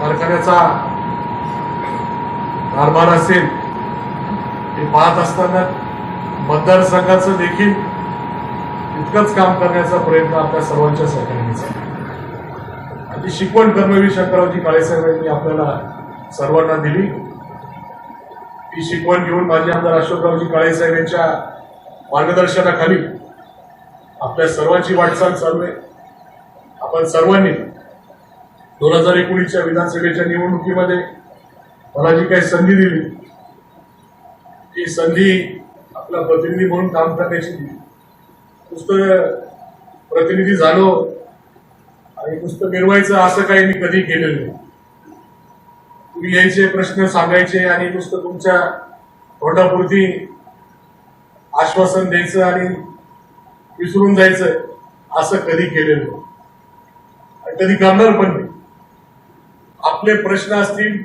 कारखान्याचा कारभार असेल हे पाहत असताना मतदारसंघाचं देखील इतकंच काम करण्याचा प्रयत्न आपल्या सर्वांच्या सहकार्याने आणि ती शिकवण कर्मवीर शंकररावजी काळेसाहेबांनी आपल्याला सर्वांना दिली. ती शिकवण घेऊन माझे आमदार अशोकरावजी काळेसाहेब यांच्या मार्गदर्शनाखाली आपल्या सर्वांची वाटचाल चालू आहे. आपण सर्वांनी दोन हजार एकोणीसच्या विधानसभेच्या निवडणुकीमध्ये मला जी काही संधी दिली. ती संधी आपला प्रतिनिधी म्हणून काम करण्याची दिली. नुसतं प्रतिनिधी झालो आणि नुसतं मिरवायचं असं काही मी कधी केलेलं नाही. तुम्ही यायचे प्रश्न सांगायचे आणि नुसतं तुमच्या तोंडापुरती आश्वासन द्यायचं आणि विसरून जायचं असं कधी केलेलं नाही. आणि कधी करणार पण नाही. आपले प्रश्न असतील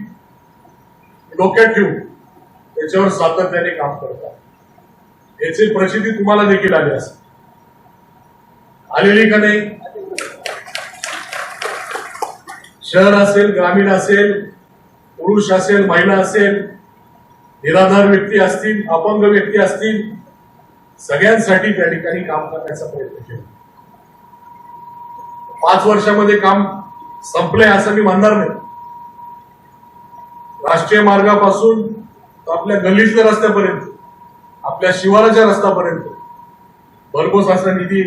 डोक्यात ठेवून त्याच्यावर सातत्याने काम करतात. याची प्रसिद्धी तुम्हाला देखील आली असेल. आलेली का नाही? शहर असेल ग्रामीण असेल पुरुष असेल महिला असेल निराधार व्यक्ती असतील अपंग व्यक्ती असतील सगळ्यांसाठी त्या ठिकाणी काम करण्याचा प्रयत्न केला. पाच वर्षामध्ये काम संपलंय असं मी म्हणणार नाही. राष्ट्रीय मार्गापासून आपल्या गल्लीतल्या रस्त्यापर्यंत आपल्या शिवाराच्या रस्त्यापर्यंत. भरघोस असा निधी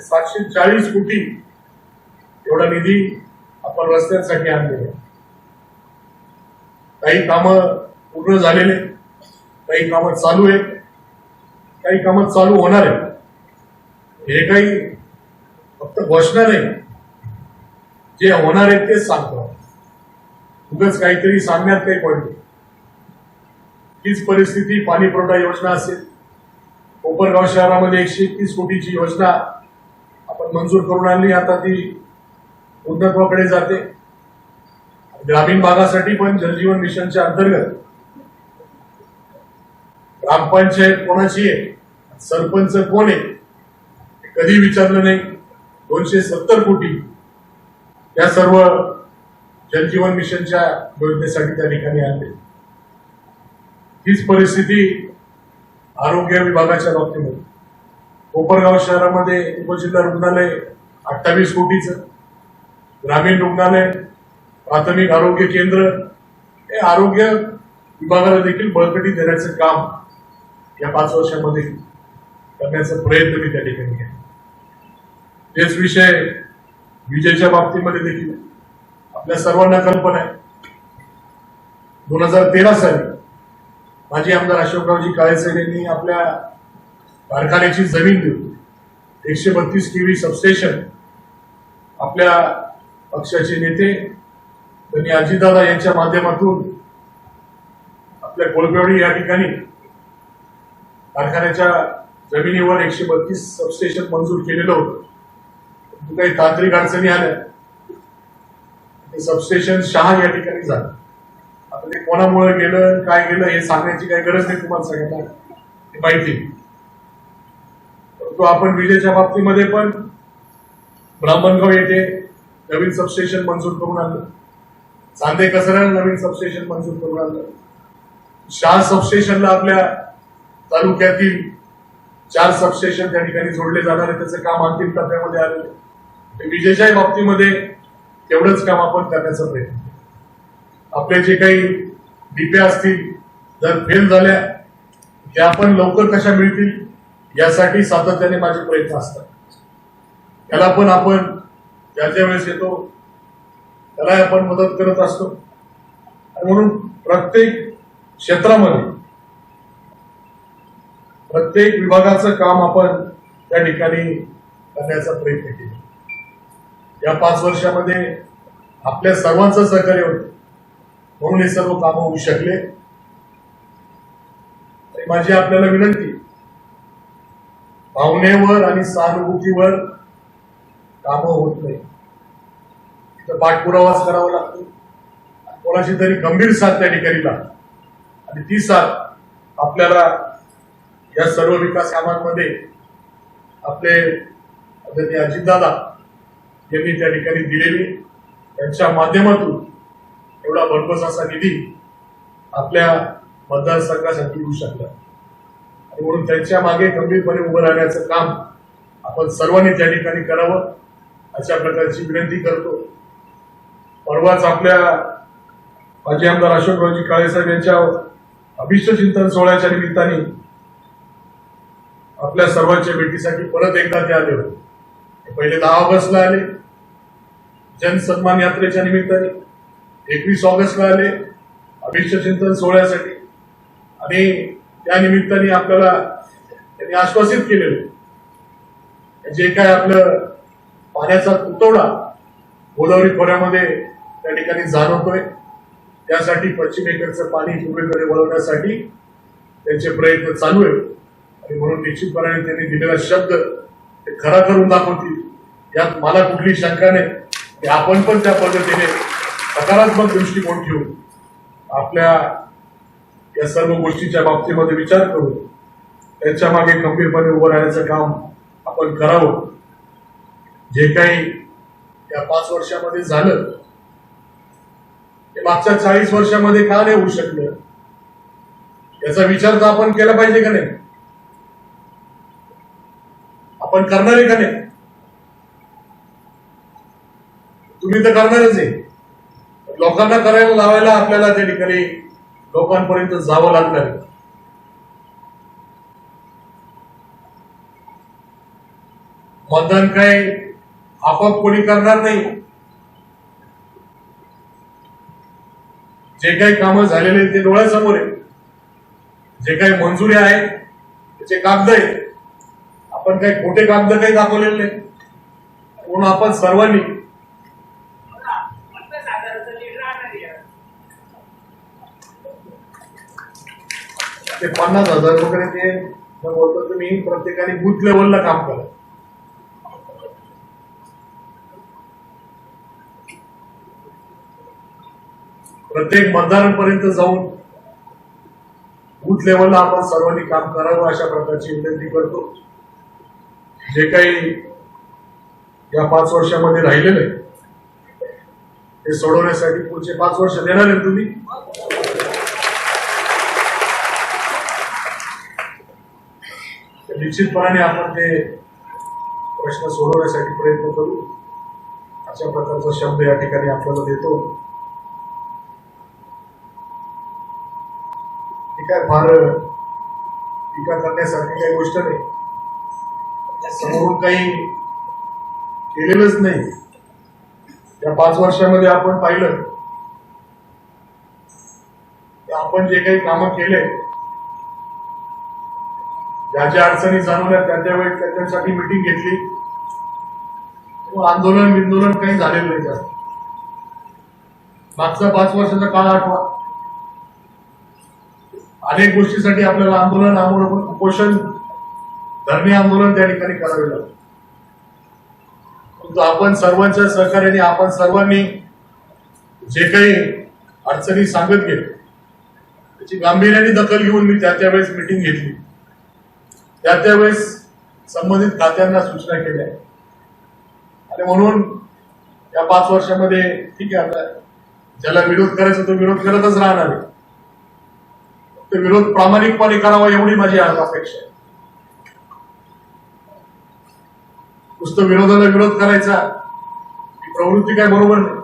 सातशे चाळीस कोटी एवढा निधी आपण रस्त्यांसाठी आणलेला आहे. काही कामं पूर्ण झालेले काही कामं चालू आहेत. काही कामं चालू होणार आहे हे काही फक्त घोषणा नाही. जे होणार आहेत तेच सांगतो. उगाच काहीतरी सांगण्यात काही पडले. हीच परिस्थिती पाणी पुरवठा योजना असेल. कोपरगाव शहरामध्ये एकशे एकतीस कोटीची योजना आपण मंजूर करून आणली. आता ती उद्धत्वाकडे जाते. ग्रामीण भागासाठी पण जलजीवन मिशनच्या अंतर्गत. ग्रामपंचायत कोणाची आहे? सरपंच कोण आहे? कधी विचारलं नाही. दोनशे सत्तर कोटी. या सर्व जलजीवन मिशनच्या योजनेसाठी त्या ठिकाणी आणले हीच परिस्थिती आरोग्य विभागाच्या बाबतीमध्ये. कोपरगाव शहरामध्ये उपजिल्हा रुग्णालय अठ्ठावीस कोटीचं. ग्रामीण रुग्णालय प्राथमिक आरोग्य केंद्र हे आरोग्य विभागाला देखील बळकटी देण्याचं काम या पाच वर्षामध्ये करण्याचा प्रयत्न मी त्या ठिकाणी केला. तेच विषय विजेच्या बाबतीमध्ये देखील आपल्या सर्वांना कल्पना आहे. दोन हजार तेरा साली माजी आमदार अशोकरावजी काळेसाहेब यांनी आपल्या कारखान्याची जमीन देऊन एकशे बत्तीस केव्ही सबस्टेशन आपल्या पक्षाचे नेते त्यांनी अजितदादा यांच्या माध्यमातून आपल्या कोळपेवडी या ठिकाणी कारखान्याच्या जमिनीवर एकशे बत्तीस सबस्टेशन मंजूर केलेलं होतं. काही तांत्रिक अडचणी आल्या. ते सबस्टेशन शहा या ठिकाणी झालं. आता ते कोणामुळे गेलं काय गेलं हे सांगण्याची काही गरज नाही तुम्हाला सगळ्यांना. हे माहिती. परंतु आपण विजेच्या बाबतीमध्ये पण ब्राह्मणगाव येथे नवीन सबस्टेशन मंजूर करून आणलं. चांदे कसऱ्याला नवीन सबस्टेशन मंजूर करून आणलं. शाह सबस्टेशनला आपल्या तालुक्यातील चार सबस्टेशन त्या ठिकाणी जोडले जाणार आहे. त्याचं काम अंतिम टप्प्यामध्ये आलेलं विजेच्याही बाबतीमध्ये तेवढंच काम आपण करण्याचा प्रयत्न आपले जे काही डिप्या असतील जर फेल झाल्या त्या पण लवकर कशा मिळतील यासाठी सातत्याने माझे प्रयत्न असतात. त्याला पण आपण ज्या ज्या वेळेस येतो त्याला आपण मदत करत असतो. आणि म्हणून प्रत्येक क्षेत्रामध्ये प्रत्येक विभागाचं काम आपण त्या ठिकाणी करण्याचा प्रयत्न केला. या पाच वर्षामध्ये आपल्या सर्वांचं सहकार्य होतं. म्हणून हे सर्व कामं होऊ शकले. माझी आपल्याला विनंती भावनेवर आणि सहानुभूतीवर काम होत नाही. तिथं पाठपुरावाच करावा लागतो. कोणाची तरी गंभीर साथ त्या ठिकाणी लागते. आणि ती साथ आपल्याला या सर्व विकास कामांमध्ये आपले आदरणीय अजितदादा यांनी त्या ठिकाणी दिलेली त्यांच्या माध्यमातून एवढा भरघोस असा निधी आपल्या मतदारसंघासाठी येऊ शकला. आणि म्हणून त्यांच्या मागे गंभीरपणे उभं राहण्याचं काम आपण सर्वांनी त्या ठिकाणी करावं अशा प्रकारची विनंती करतो. परवाच आपल्या माजी आमदार अशोकरावजी काळेसाहेब यांच्या अभिष्ट चिंतन सोहळ्याच्या निमित्ताने आपल्या सर्वांच्या भेटीसाठी परत एकदा ते आले होते. पहिले दहा ऑगस्टला आले. जनसन्मान यात्रेच्या निमित्ताने एकवीस ऑगस्टला आले अभिष्ट चिंतन सोहळ्यासाठी. आणि त्या निमित्ताने आपल्याला त्यांनी आश्वासित केलेलं जे काय आपलं पाण्याचा तुटवडा गोदावरी खोऱ्यामध्ये त्या ठिकाणी जाणवतोय त्यासाठी पश्चिमेकडचं पाणी पूर्वेकडे वळवण्यासाठी त्यांचे प्रयत्न चालू आहेत. आणि म्हणून निश्चितपणाने त्यांनी दिलेला शब्द ते खरा करून दाखवतील. यात मला कुठली शंका नाही. की आपण पण त्या पद्धतीने सकारात्मक दृष्टिकोन ठेवून आपल्या या सर्व गोष्टीच्या बाबतीमध्ये विचार करून त्यांच्या मागे गंभीरपणे उभं राहण्याचं काम आपण करावं. जे काही या पाच वर्षामध्ये झालं ते मागच्या चाळीस वर्षामध्ये का नाही होऊ शकलं? याचा विचार तर आपण केला पाहिजे का नाही? आपण करणार आहे का नाही? तुम्ही तर करणारच आहे. लोकांना करायला लावायला आपल्याला त्या ठिकाणी लोकांपर्यंत जावं लागणार आहे. मतदान काय आपोआप कोणी करणार नाही. जे काही कामं झालेले ते डोळ्यासमोर आहे जे काही मंजुरी आहे त्याचे कागद आहेत. आपण काही खोटे कागद काही दाखवलेले नाही म्हणून आपण सर्वांनी ते पन्नास हजार वगैरे ते बोलतो तुम्ही प्रत्येकाने बूथ लेवलला काम करा. प्रत्येक मतदारांपर्यंत जाऊन बूथ लेवलला आपण सर्वांनी काम करावं अशा प्रकारची विनंती करतो. जे काही या पाच वर्षामध्ये राहिलेलं आहे ते सोडवण्यासाठी पुढचे पाच वर्ष देणार आहे तुम्ही तर निश्चितपणाने आपण ते प्रश्न सोडवण्यासाठी प्रयत्न करू. अशा प्रकारचा शब्द या ठिकाणी आपल्याला देतो. ही काय फार टीका करण्यासारखी काही गोष्ट नाही. समोरून काही केलेलंच नाही. या पाच वर्षामध्ये आपण पाहिलं. की आपण जे काही कामं केले ज्या ज्या अडचणी जाणवल्या त्या त्यावेळी त्यांच्यासाठी मिटिंग घेतली. आंदोलन विंदोलन काही झालेलं नाही त्यात मागचा पाच वर्षाचा काळ आठवा. अनेक गोष्टीसाठी आपल्याला आंदोलन आंदोलन उपोषण धरणे आंदोलन त्या ठिकाणी करावे लागतं परंतु आपण सर्वांच्या सहकार्याने आपण सर्वांनी जे काही अडचणी सांगत गेलो त्याची गांभीर्याने दखल घेऊन मी त्या त्यावेळेस मिटिंग घेतली. त्या त्यावेळेस संबंधित खात्यांना सूचना केल्या. आणि म्हणून या पाच वर्षामध्ये ठीक आहे आता ज्याला विरोध करायचा तो विरोध करतच राहणार आहे. तो विरोध प्रामाणिकपणे करावा एवढी माझी आज अपेक्षा आहे. नुसतं विरोधाला विरोध करायचा ही प्रवृत्ती काय बरोबर नाही.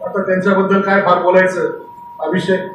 आता त्यांच्याबद्दल काय फार बोलायचं हा विषय